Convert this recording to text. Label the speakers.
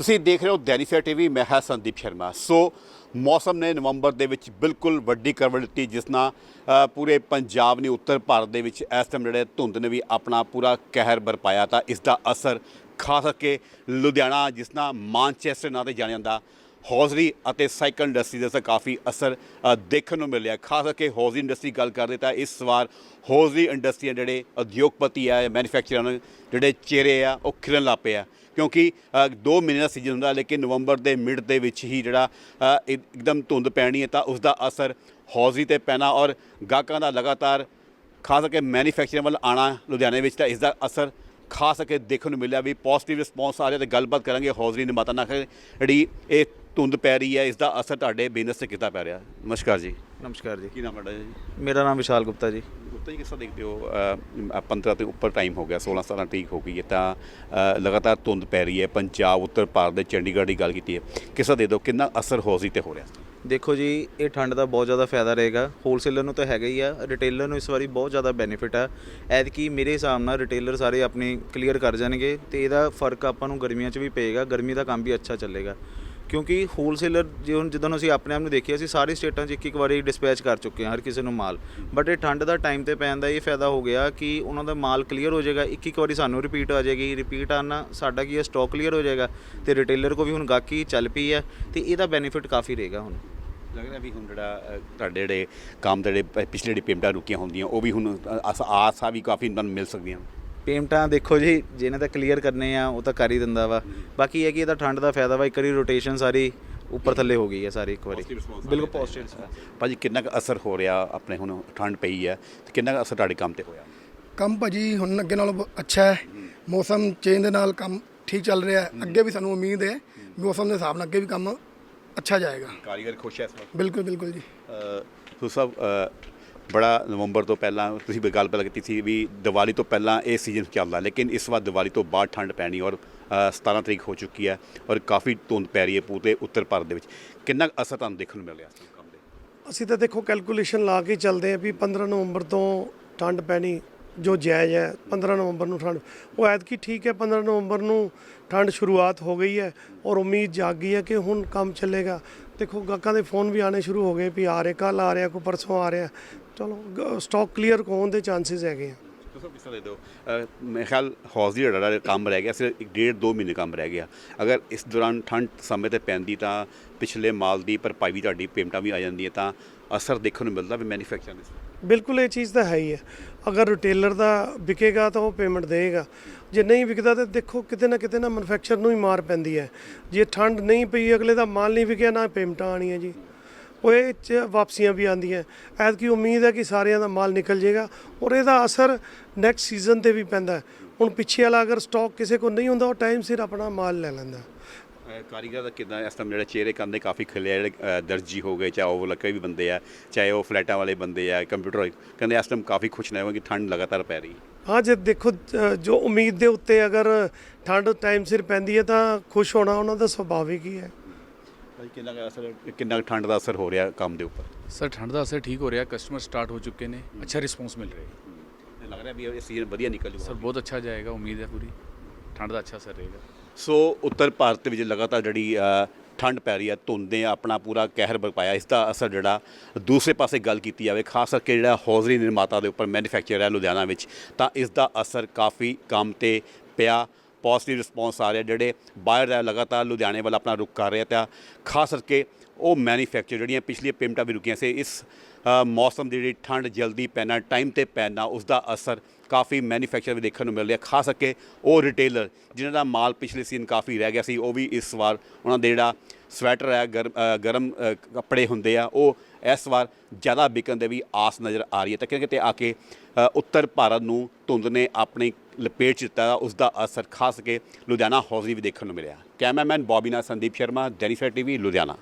Speaker 1: ਤੁਸੀਂ ਦੇਖ ਰਹੇ ਹੋ ਦੈਨਿਕ ਟੀਵੀ, ਮੈਂ ਹਾਂ ਸੰਦੀਪ ਸ਼ਰਮਾ। ਸੋ ਮੌਸਮ ਨੇ ਨਵੰਬਰ ਦੇ ਵਿੱਚ ਬਿਲਕੁਲ ਵੱਡੀ ਕਰਵਟ ਦਿੱਤੀ, ਜਿਸ ਨਾਲ ਪੂਰੇ ਪੰਜਾਬ ਨੇ ਉੱਤਰ ਭਾਰਤ ਦੇ ਵਿੱਚ ਇਸ ਟਾਈਮ ਜਿਹੜੇ ਧੁੰਦ ਨੇ ਵੀ ਆਪਣਾ ਪੂਰਾ ਕਹਿਰ ਬਰਪਾਇਆ, ਤਾਂ ਇਸ ਦਾ ਅਸਰ ਖਾਸ ਕਰਕੇ ਲੁਧਿਆਣਾ, ਜਿਸ ਨਾਲ ਮਾਨਚੈਸਟਰ ਨਾਂ ਤੇ ਜਾਣਿਆ ਜਾਂਦਾ ਹੌਜ਼ਰੀ ਅਤੇ ਸਾਈਕਲ ਇੰਡਸਟਰੀ ਦੇ ਉੱਤੇ ਕਾਫੀ ਅਸਰ ਦੇਖਣ ਨੂੰ ਮਿਲਿਆ। ਖਾਸ ਕਰਕੇ ਹੌਜ਼ਰੀ ਇੰਡਸਟਰੀ ਗੱਲ ਕਰਦੇ ਤਾਂ ਇਸ ਵਾਰ ਹੌਜ਼ਰੀ ਇੰਡਸਟਰੀ ਜਿਹੜੇ ਉਦਯੋਗਪਤੀ ਆ, ਮੈਨੂਫੈਕਚਰਰ ਨੇ, ਜਿਹੜੇ ਚਿਹਰੇ ਆ, ਉਹ ਖਿਲਣ ਲੱਗ ਪਏ ਆ। ਕਿਉਂਕਿ 2 ਮਹੀਨੇ ਦਾ ਸੀਜ਼ਨ ਹੁੰਦਾ, ਲੇਕਿਨ ਨਵੰਬਰ ਦੇ ਮਿਡ ਦੇ ਵਿੱਚ ਹੀ ਜਿਹੜਾ ਇੱਕਦਮ ਧੁੰਦ ਪੈਣੀ ਹੈ ਤਾਂ ਉਸ ਦਾ ਅਸਰ ਹੌਜ਼ਰੀ ਤੇ ਪੈਣਾ ਔਰ ਗਾਹਕਾਂ ਦਾ ਲਗਾਤਾਰ ਖਾਸ ਕਰਕੇ ਮੈਨੂਫੈਕਚਰਿੰਗ ਵੱਲ ਆਣਾ ਲੁਧਿਆਣੇ ਵਿੱਚ ਤਾਂ ਇਸ ਦਾ ਅਸਰ ਖਾਸ ਕਰਕੇ ਦੇਖਣ ਨੂੰ ਮਿਲਿਆ ਵੀ ਪੋਜ਼ਿਟਿਵ ਰਿਸਪੌਂਸ ਆ ਰਿਹਾ ਤੇ ਗੱਲਬਾਤ ਕਰਾਂਗੇ ਹੌਜ਼ਰੀ ਨਿਰਮਾਤਾ ਨਾਲ। ਜਿਹੜੀ ਇਹ ਧੁੰਦ ਪੈ ਰਹੀ ਹੈ ਇਸ ਦਾ ਅਸਰ ਤੁਹਾਡੇ ਬਿਜ਼ਨਸ ਤੇ ਕਿੱਦਾਂ ਪੈ ਰਿਹਾ? ਨਮਸਕਾਰ ਜੀ।
Speaker 2: ਨਮਸਕਾਰ ਜੀ।
Speaker 1: ਕੀ ਨਾਮ ਤੁਹਾਡਾ ਜੀ?
Speaker 2: ਮੇਰਾ ਨਾਮ ਵਿਸ਼ਾਲ ਗੁਪਤਾ ਜੀ।
Speaker 1: ਗੁਪਤਾ ਜੀ ਕਿਸ ਦੇਖਦੇ ਹੋ? ਅ, 15 ਤੋਂ ਉੱਪਰ ਟਾਈਮ ਹੋ ਗਿਆ 16 17 ਤਰੀਕ ਹੋ ਗਈ ਹੈ ਤਾਂ ਲਗਾਤਾਰ ਧੁੰਦ ਪੈ ਰਹੀ ਹੈ ਪੰਜਾਬ ਉੱਤਰ ਭਾਰਤ ਦੇ ਚੰਡੀਗੜ੍ਹ ਦੀ ਗੱਲ ਕੀਤੀ ਹੈ। ਕਿਸ ਦੇ ਦਿਓ ਕਿੰਨਾ ਅਸਰ ਹੌਜ਼ਰੀ ਤੇ ਹੋ ਰਿਹਾ?
Speaker 2: ਦੇਖੋ ਜੀ ਇਹ ਠੰਡ ਦਾ ਬਹੁਤ ਜ਼ਿਆਦਾ ਫਾਇਦਾ ਰਹੇਗਾ। ਹੋਲਸੇਲਰ ਨੂੰ ਤਾਂ ਹੈਗਾ ਹੀ ਆ ਰਿਟੇਲਰ ਨੂੰ ਇਸ ਵਾਰੀ ਬਹੁਤ ਜ਼ਿਆਦਾ ਬੈਨੀਫਿਟ ਆ। ਐਤਕੀ ਮੇਰੇ ਹਿਸਾਬ ਨਾਲ ਰਿਟੇਲਰ ਸਾਰੇ ਆਪਣੀ ਕਲੀਅਰ ਕਰ ਜਾਣਗੇ ਤੇ ਇਹਦਾ ਫ਼ਰਕ ਆਪਾਂ ਨੂੰ ਗਰਮੀਆਂ 'ਚ ਵੀ ਪਏਗਾ ਗਰਮੀ ਦਾ ਕੰਮ ਵੀ ਅੱਛਾ ਚੱਲੇਗਾ। ਕਿਉਂਕਿ ਹੋਲਸੇਲਰ ਜੇ ਹੁਣ ਜਿੱਦਾਂ ਅਸੀਂ ਆਪਣੇ ਆਪ ਨੂੰ ਦੇਖਿਆ ਅਸੀਂ ਸਾਰੇ ਸਟੇਟਾਂ 'ਚ ਇੱਕ ਇੱਕ ਵਾਰੀ ਡਿਸਪੈਚ ਕਰ ਚੁੱਕੇ ਹਾਂ ਹਰ ਕਿਸੇ ਨੂੰ ਮਾਲ। ਬਟ ਇਹ ਠੰਡ ਦਾ ਟਾਈਮ ਤੇ ਪੈਣ ਦਾ ਇਹ ਫਾਇਦਾ ਹੋ ਗਿਆ ਕਿ ਉਹਨਾਂ ਦਾ ਮਾਲ ਕਲੀਅਰ ਹੋ ਜਾਏਗਾ ਇੱਕ ਇੱਕ ਵਾਰੀ ਸਾਨੂੰ ਰਿਪੀਟ ਆ ਜਾਏਗੀ ਰਿਪੀਟ ਆਣਾ ਸਾਡਾ ਕੀ ਹੈ ਸਟਾਕ ਕਲੀਅਰ ਹੋ ਜਾਏਗਾ ਤੇ ਰਿਟੇਲਰ ਕੋ ਵੀ ਹੁਣ ਗਾਹਕੀ ਚੱਲ ਪਈ ਹੈ ਤੇ ਇਹਦਾ ਬੈਨੀਫਿਟ ਕਾਫੀ ਰਹੇਗਾ ਹੁਣ।
Speaker 1: ਲੱਗ ਰਿਹਾ ਵੀ ਹੁਣ ਜਿਹੜਾ ਤੁਹਾਡੇ ਜਿਹੜੇ ਕੰਮ ਦੇ ਜਿਹੜੇ ਪ- ਪਿਛਲੇ ਜਿਹੜੀ ਪੇਮੈਂਟਾਂ ਰੁਕੀਆਂ ਹੁੰਦੀਆਂ ਉਹ ਵੀ ਹੁਣ ਅ, ਆਸ ਵੀ ਕਾਫੀ ਤੁਹਾਨੂੰ ਮਿਲ ਸਕਦੀਆਂ।
Speaker 2: ਪੇਮੈਂਟਾਂ ਦੇਖੋ ਜੀ ਜਿਹਨੇ ਤਾਂ ਕਲੀਅਰ ਕਰਨੇ ਆ ਉਹ ਤਾਂ ਕਰ ਹੀ ਦਿੰਦਾ ਵਾ। ਬਾਕੀ ਇਹ ਕਿ ਇਹਦਾ ਠੰਡ ਦਾ ਫਾਇਦਾ ਵਾ ਇੱਕ ਵਾਰੀ ਰੋਟੇਸ਼ਨ ਸਾਰੀ ਉੱਪਰ ਥੱਲੇ ਹੋ ਗਈ ਹੈ ਸਾਰੀ ਇੱਕ ਵਾਰੀ। ਬਿਲਕੁਲ ਪੋਜ਼ਿਟਿਵ
Speaker 1: ਭਾਜੀ ਕਿੰਨਾ ਕੁ ਅਸਰ ਹੋ ਰਿਹਾ ਆਪਣੇ ਹੁਣ ਠੰਡ ਪਈ ਹੈ ਤੇ ਕਿੰਨਾ ਕੁ ਅਸਰ ਤੁਹਾਡੇ ਕੰਮ ਤੇ ਹੋਇਆ?
Speaker 3: ਕੰਮ ਭਾਜੀ ਹੁਣ ਅੱਗੇ ਨਾਲੋਂ ਅੱਛਾ ਹੈ। ਮੌਸਮ ਚੇਂਜ ਦੇ ਨਾਲ ਕੰਮ ਠੀਕ ਚੱਲ ਰਿਹਾ ਹੈ। ਅੱਗੇ ਵੀ ਸਾਨੂੰ ਉਮੀਦ ਹੈ ਮੌਸਮ ਦੇ ਹਿਸਾਬ ਨਾਲ ਅੱਗੇ ਵੀ ਕੰਮ ਅੱਛਾ ਜਾਏਗਾ।
Speaker 1: ਕਾਰੀਗਰ ਖੁਸ਼ ਹੈ ਇਸ ਵਾਰ
Speaker 3: ਬਿਲਕੁਲ ਬਿਲਕੁਲ ਜੀ।
Speaker 1: ਸੋ ਸਭ ਬੜਾ ਨਵੰਬਰ ਤੋਂ ਪਹਿਲਾਂ ਤੁਸੀਂ ਵੀ ਗੱਲ ਪਹਿਲਾਂ ਕੀਤੀ ਸੀ ਵੀ ਦੀਵਾਲੀ ਤੋਂ ਪਹਿਲਾਂ ਇਹ ਸੀਜ਼ਨ ਚੱਲਦਾ ਲੇਕਿਨ ਇਸ ਵਾਰ ਦੀਵਾਲੀ ਤੋਂ ਬਾਅਦ ਠੰਡ ਪੈਣੀ ਔਰ ਅ, 17 ਤਰੀਕ ਹੋ ਚੁੱਕੀ ਹੈ ਔਰ ਕਾਫੀ ਧੁੰਦ ਪੈ ਰਹੀ ਹੈ ਪੂਰੇ ਉੱਤਰ ਭਾਰਤ ਦੇ ਵਿੱਚ। ਕਿੰਨਾ ਕੁ ਅਸਰ ਤੁਹਾਨੂੰ ਦੇਖਣ ਨੂੰ ਮਿਲ ਰਿਹਾ ਕੰਮ ਦੇ?
Speaker 4: ਅਸੀਂ ਤਾਂ ਦੇਖੋ ਕੈਲਕੂਲੇਸ਼ਨ ਲਾ ਕੇ ਚੱਲਦੇ ਆ ਵੀ 15 ਨਵੰਬਰ ਤੋਂ ਠੰਡ ਪੈਣੀ ਜੋ ਜਾਇਜ਼ ਹੈ 15 ਨਵੰਬਰ ਨੂੰ ਠੰਡ ਉਹ ਐਤਕੀ ਠੀਕ ਹੈ 15 ਨਵੰਬਰ ਨੂੰ ਠੰਡ ਸ਼ੁਰੂਆਤ ਹੋ ਗਈ ਹੈ ਔਰ ਉਮੀਦ ਜਾਗ ਗਈ ਹੈ ਕਿ ਹੁਣ ਕੰਮ ਚੱਲੇਗਾ। ਦੇਖੋ ਗਾਹਕਾਂ ਦੇ ਫੋਨ ਵੀ ਆਣੇ ਸ਼ੁਰੂ ਹੋ ਗਏ ਵੀ ਆ ਰਹੇ ਕੱਲ ਆ ਰਿਹਾ, ਕੋਈ ਪਰਸੋਂ ਆ ਰਿਹਾ। ਚਲੋ ਸਟਾਕ ਕਲੀਅਰ ਹੋਣ ਦੇ ਚਾਂਸਸ ਹੈਗੇ ਆ।
Speaker 1: ਤੁਸੀਂ ਕਿਸ ਤਰ੍ਹਾਂ ਦੇ ਦਿਓ। ਮੇਰੇ ਖਿਆਲ ਹੌਜ਼ ਦੀ ਜਿਹੜਾ ਕੰਮ ਰਹਿ ਗਿਆ, ਸਿਰਫ ਇੱਕ ਡੇਢ ਦੋ ਮਹੀਨੇ ਕੰਮ ਰਹਿ ਗਿਆ। ਅਗਰ ਇਸ ਦੌਰਾਨ ਠੰਡ ਸਮੇਂ ਤੇ ਪੈਂਦੀ ਤਾਂ ਪਿਛਲੇ ਮਾਲ ਦੀ ਭਰਪਾਈ ਵੀ ਤੁਹਾਡੀ ਪੇਮੈਂਟਾਂ ਵੀ ਆ ਜਾਂਦੀਆਂ ਤਾਂ ਅਸਰ ਦੇਖਣ ਨੂੰ ਮਿਲਦਾ ਵੀ ਮੈਨੂਫੈਕਚਰ ਦੇ
Speaker 4: ਬਿਲਕੁਲ ਇਹ ਚੀਜ਼ ਤਾਂ ਹੈ ਹੀ ਹੈ। ਅਗਰ ਰਿਟੇਲਰ ਦਾ ਵਿਕੇਗਾ ਤਾਂ ਉਹ ਪੇਮੈਂਟ ਦੇਗਾ ਜੇ ਨਹੀਂ ਵਿਕਦਾ ਤਾਂ ਦੇਖੋ ਕਿਤੇ ਨਾ ਕਿਤੇ ਨਾ ਮੈਨੂਫੈਕਚਰ ਨੂੰ ਹੀ ਮਾਰ ਪੈਂਦੀ ਹੈ। ਜੇ ਠੰਡ ਨਹੀਂ ਪਈ, ਅਗਲੇ ਦਾ ਮਾਲ ਨਹੀਂ ਵਿਕਿਆ, ਨਾ ਪੇਮੈਂਟਾਂ ਆਣੀਆਂ ਜੀ। ਉਹ ਇਹ 'ਚ ਵਾਪਸੀਆਂ ਵੀ ਆਉਂਦੀਆਂ। ਐਤਕੀ ਉਮੀਦ ਹੈ ਕਿ ਸਾਰਿਆਂ ਦਾ ਮਾਲ ਨਿਕਲ ਜਾਏਗਾ ਔਰ ਇਹਦਾ ਅਸਰ ਨੈਕਸਟ ਸੀਜ਼ਨ ਤੇ ਵੀ ਪੈਂਦਾ ਹੁਣ ਪਿੱਛੇ ਵਾਲਾ ਅਗਰ ਸਟਾਕ ਕਿਸੇ ਕੋਲ ਨਹੀਂ ਹੁੰਦਾ, ਉਹ ਟਾਈਮ ਸਿਰ ਆਪਣਾ ਮਾਲ ਲੈ ਲੈਂਦਾ।
Speaker 1: ਕਾਰੀਗਰ ਦਾ ਕਿਦਾਂ ਇਸ ਟਾਈਮ ਜਿਹੜੇ ਚਿਹਰੇ ਕੰਦੇ ਕਾਫੀ ਖਿਲੇ ਆ, ਜਿਹੜੇ ਦਰਜੀ ਹੋ ਗਏ ਚਾਹੇ ਉਹ ਲੱਕੇ ਵੀ ਬੰਦੇ ਆ ਚਾਹੇ ਉਹ ਫਲੈਟਾਂ ਵਾਲੇ ਬੰਦੇ ਆ ਕੰਪਿਊਟਰ ਕਹਿੰਦੇ ਇਸ ਟਾਈਮ ਕਾਫੀ ਖੁਸ਼ ਨੇ ਕਿ ਠੰਡ ਲਗਾਤਾਰ ਪੈ ਰਹੀ ਹੈ।
Speaker 4: ਹਾਂ ਜੇ ਦੇਖੋ ਜੋ ਉਮੀਦ ਦੇ ਉੱਤੇ ਅਗਰ ਠੰਡ ਟਾਈਮ ਸਿਰ ਪੈਂਦੀ ਹੈ ਤਾਂ ਖੁਸ਼ ਹੋਣਾ ਉਹਨਾਂ ਦਾ ਸੁਭਾਵਿਕ ਹੀ ਹੈ।
Speaker 1: ਭਾਈ ਕਿੰਨਾ ਕੁ ਅਸਰ ਕਿੰਨਾ ਕੁ ਠੰਡ ਦਾ ਅਸਰ ਹੋ ਰਿਹਾ ਕੰਮ ਦੇ ਉੱਪਰ?
Speaker 5: ਸਰ ਠੰਡ ਦਾ ਅਸਰ ਠੀਕ ਹੋ ਰਿਹਾ ਕਸਟਮਰ ਸਟਾਰਟ ਹੋ ਚੁੱਕੇ ਨੇ ਅੱਛਾ ਰਿਸਪੌਂਸ ਮਿਲ ਰਿਹਾ ਹੈ।
Speaker 1: ਲੱਗ ਰਿਹਾ ਵੀ ਇਹ ਸੀਜ਼ਨ ਵਧੀਆ ਨਿਕਲ
Speaker 5: ਸਰ
Speaker 1: ਜੂਗਾ
Speaker 5: ਬਹੁਤ ਅੱਛਾ ਜਾਏਗਾ ਉਮੀਦ ਹੈ ਪੂਰੀ। ਠੰਡ ਦਾ ਅੱਛਾ ਅਸਰ ਰਹੇਗਾ।
Speaker 1: ਸੋ ਉੱਤਰ ਭਾਰਤ ਵਿੱਚ ਲਗਾਤਾਰ ਜਿਹੜੀ ਠੰਡ ਪੈ ਰਹੀ ਹੈ, ਧੁੰਦ ਨੇ ਆਪਣਾ ਪੂਰਾ ਕਹਿਰ ਬਰਪਾਇਆ ਇਸ ਦਾ ਅਸਰ ਜਿਹੜਾ ਦੂਸਰੇ ਪਾਸੇ ਗੱਲ ਕੀਤੀ ਜਾਵੇ, ਖਾਸ ਕਰਕੇ ਜਿਹੜਾ ਹੌਜ਼ਰੀ ਨਿਰਮਾਤਾ ਦੇ ਉੱਪਰ ਮੈਨੂਫੈਕਚਰ ਹੈ ਲੁਧਿਆਣਾ ਵਿੱਚ, ਤਾਂ ਇਸ ਦਾ ਅਸਰ ਕਾਫੀ ਕੰਮ ਤੇ ਪਿਆ। ਪੋਜ਼ਿਟਿਵ ਰਿਸਪੌਂਸ ਆ ਰਿਹਾ, ਜਿਹੜੇ ਬਾਹਰ ਹੈ ਲਗਾਤਾਰ ਲੁਧਿਆਣੇ ਵੱਲ ਆਪਣਾ ਰੁਖ ਕਰ ਰਿਹਾ ਤਾਂ ਖਾਸ ਕਰਕੇ ਉਹ ਮੈਨੂਫੈਕਚਰ ਜਿਹੜੀਆਂ ਪਿਛਲੀਆਂ ਪੇਮੈਂਟਾਂ ਵੀ ਰੁਕੀਆਂ ਸੀ, ਇਸ ਮੌਸਮ ਦੀ ਜਿਹੜੀ ਠੰਡ ਜਲਦੀ ਪੈਣਾ ਟਾਈਮ ਤੇ ਪੈਣਾ ਉਸ ਦਾ ਅਸਰ ਕਾਫੀ ਮੈਨੂਫੈਕਚਰ ਵੀ ਦੇਖਣ ਨੂੰ ਮਿਲ ਰਿਹਾ, ਖਾਸ ਕਰਕੇ ਉਹ ਰਿਟੇਲਰ ਜਿਨ੍ਹਾਂ ਦਾ ਮਾਲ ਪਿਛਲੇ ਸੀਜ਼ਨ ਕਾਫੀ ਰਹਿ ਗਿਆ ਸੀ, ਉਹ ਵੀ ਇਸ ਵਾਰ ਉਹਨਾਂ ਦੇ ਜਿਹੜਾ ਸਵੈਟਰ ਹੈ ਗਰਮ ਗਰਮ ਕੱਪੜੇ ਹੁੰਦੇ ਆ, ਉਹ ਇਸ ਵਾਰ ਜ਼ਿਆਦਾ ਵਿਕਣ ਦੇ ਵੀ ਆਸ ਨਜ਼ਰ ਆ ਰਹੀ ਹੈ। ਤਾਂ ਕਿਤੇ ਕਿਤੇ ਆ ਕੇ ਉੱਤਰ ਭਾਰਤ ਨੂੰ ਧੁੰਦ ਨੇ ਆਪਣੀ ਲਪੇਟ 'ਚ ਦਿੱਤਾ, ਉਸ ਦਾ ਅਸਰ ਖਾਸ ਕੇ ਲੁਧਿਆਣਾ ਹੌਜ਼ਰੀ ਵੀ ਦੇਖਣ ਨੂੰ ਮਿਲਿਆ। ਕੈਮਰਾਮੈਨ ਬੌਬੀ ਨਾਲ ਸੰਦੀਪ ਸ਼ਰਮਾ ਜੈਨੀਫਰ ਟੀਵੀ, ਲੁਧਿਆਣਾ।